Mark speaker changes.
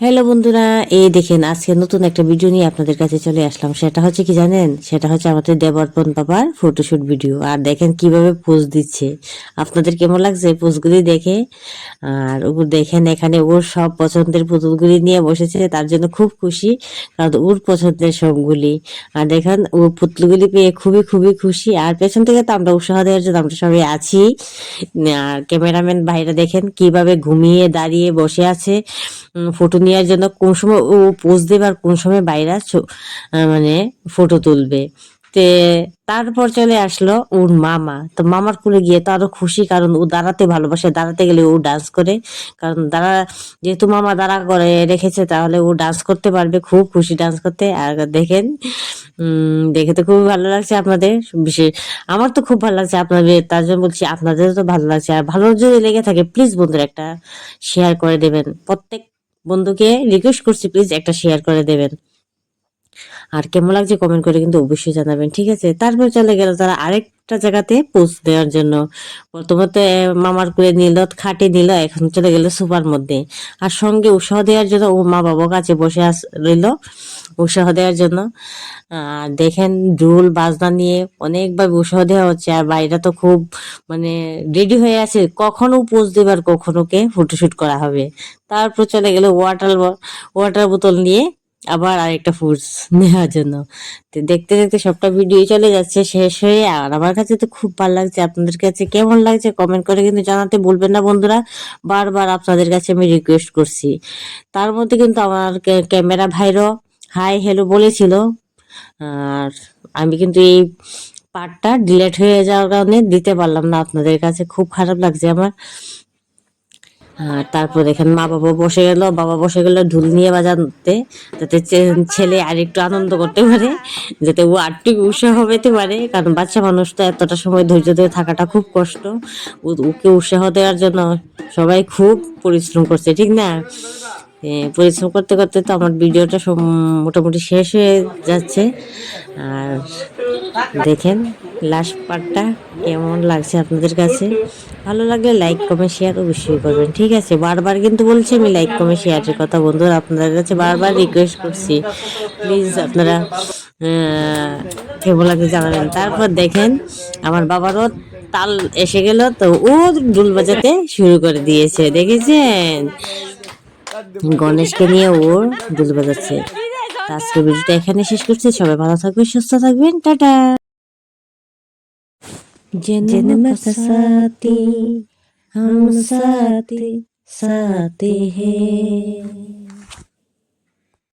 Speaker 1: Hello বন্ধুরা। এই দেখেন, আজকে নতুন একটা ভিডিও নিয়ে আপনাদের কাছে চলে আসলাম। সেটা হচ্ছে কি জানেন? সেটা হচ্ছে আমাদের দেবর্পণ বাবার ফটোশুট ভিডিও আর দেখেন কীভাবে পোজ দিচ্ছে। আপনাদের কেমন লাগছে পোজগুলি দেখে? আর ও দেখেন, এখানে ওর সব পছন্দের পুতুলগুলি নিয়ে বসেছে। তার জন্য খুব খুশি, কারণ ওর পছন্দের সবগুলি আর দেখেন ও পুতুলগুলি পেয়ে খুবই খুবই খুশি। আর পেছন থেকে তো আমরা উৎসাহ দেওয়ার জন্য আমরা সবাই আছি। আর ক্যামেরাম্যান ভাইরা দেখেন, কীভাবে ঘুমিয়ে দাঁড়িয়ে বসে আছে। ফটো নেওয়ার জন্য কোন সময় ও পোজ দেবে আর কোন সময় বাইরে মানে ফটো তুলবে। তে তারপর চলে আসলো ওর মামা। তো মামার কুলে গিয়ে তো আরও খুশি, কারণ ও দাঁড়াতে ভালোবাসে। দাঁড়াতে গেলে ও ডান্স করে। কারণ দাঁড়া, যেহেতু মামা দাঁড়া করে, রেখেছে, তাহলে ও ডান্স করতে পারবে, খুব খুশি ডান্স করতে। আর দেখেন দেখে তো খুবই ভালো লাগছে আপনাদের। বিশেষ, আমার তো খুব ভালো লাগছে আপনাদের। তার জন্য বলছি, আপনাদেরও তো ভালো লাগছে। আর ভালো যদি লেগে থাকে প্লিজ বন্ধুরা একটা শেয়ার করে দেবেন। প্রত্যেক বন্ধুকে রিকোয়েস্ট করছি প্লিজ একটা শেয়ার করে দেবেন। আর কেমন লাগছে কমেন্ট করে কিন্তু অবশ্যই জানাবেন, ঠিক আছে? তারপর চলে গেল তারা আরেকটা জায়গাতে পোস্ট দেওয়ার জন্য। প্রথমত মামার কুলে নিল, খাটে নিল, এখন চলে গেল সুপার মধ্যে। আর সঙ্গে উৎসাহ দেওয়ার জন্য ও মা বাবার কাছে বসে আস, রইল উৎসাহ দেওয়ার জন্য। আর দেখেন ঢোল, বাজনা নিয়ে অনেকভাবে উৎসাহ দেওয়া হচ্ছে। আর বাইরে তো খুব মানে রেডি হয়ে আছে। কখনো পোজ দেবার কখনোকে ফটোশুট করা হবে। তারপর চলে গেল ওয়াটার ওয়াটার বোতল নিয়ে আবার আরেকটা ফুডস নেওয়ার জন্য। তো দেখতে দেখতে সবটা ভিডিও চলে যাচ্ছে, শেষ হয়ে, আর আমার কাছে তো খুব ভালো লাগছে। আপনাদের কাছে কেমন লাগছে কমেন্ট করে কিন্তু জানাতে বলবেন না বন্ধুরা। বারবার আপনাদের কাছে আমি রিকোয়েস্ট করছি। তার মধ্যে কিন্তু আমার ক্যামেরা ভাইরও হাই হ্যালো বলেছিল। আর আমি কিন্তু এই পার্টটা ডিলেট হয়ে যাওয়ার কারণে দিতে পারলাম না। আপনাদের কাছে খুব খারাপ লাগছে আমার। আর তারপর দেখেন মা বাবা বসে গেল, বাবা বসে গেল ঢুল নিয়ে বাজাতে, যাতে ছেলে আর একটু আনন্দ করতে পারে, যাতে ও আরটু উৎসাহ পেতে পারে, কারণ বাচ্চা মানুষ তো এতটা সময় ধৈর্য ধরে থাকাটা খুব কষ্ট। ওকে উৎসাহ দেওয়ার জন্য সবাই খুব পরিশ্রম করছে, ঠিক না? পরিশ্রম করতে করতে তো আমার ভিডিওটা মোটামুটি শেষ হয়ে যাচ্ছে। আর দেখেন লাস্ট পার্টটা কেমন লাগছে আপনাদের কাছে? ভালো লাগলে লাইক কমেন্ট শেয়ার অবশ্যই করবেন, ঠিক আছে? বারবার কিন্তু বলছি, আমি লাইক কমেন্ট শেয়ারের কথা বন্ধুরা আপনাদের কাছে বারবার রিকোয়েস্ট করছি। প্লিজ আপনারা লাগে জানাবেন। তারপর দেখেন, আমার বাবারও তাল এসে গেল, তো ও ডুল বাজাতে শুরু করে দিয়েছে, দেখেছেন? গণেশকে নিয়ে ওর দুল বাজাচ্ছে তো আজকে ভিডিওটা এখানে শেষ করছি সবাই ভালো থাকবেন সুস্থ থাকবেন টাটা जन्म का साथी हम साथी साथी हैं